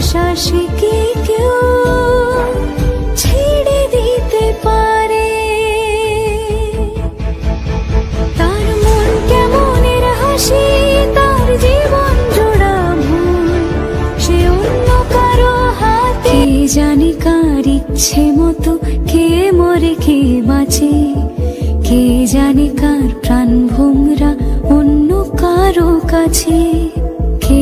সে কি কেউ ছেড়ে দিতে পারে? তার মন কেমনের হাসি, তার জীবন জোড়া ভুল সে অন্য কারও হাতে। জানে কার ইচ্ছে মতো কে মরে কে বাঁচে? কে জানে কার প্রাণ ভোমরা অন্য কারও কাছে?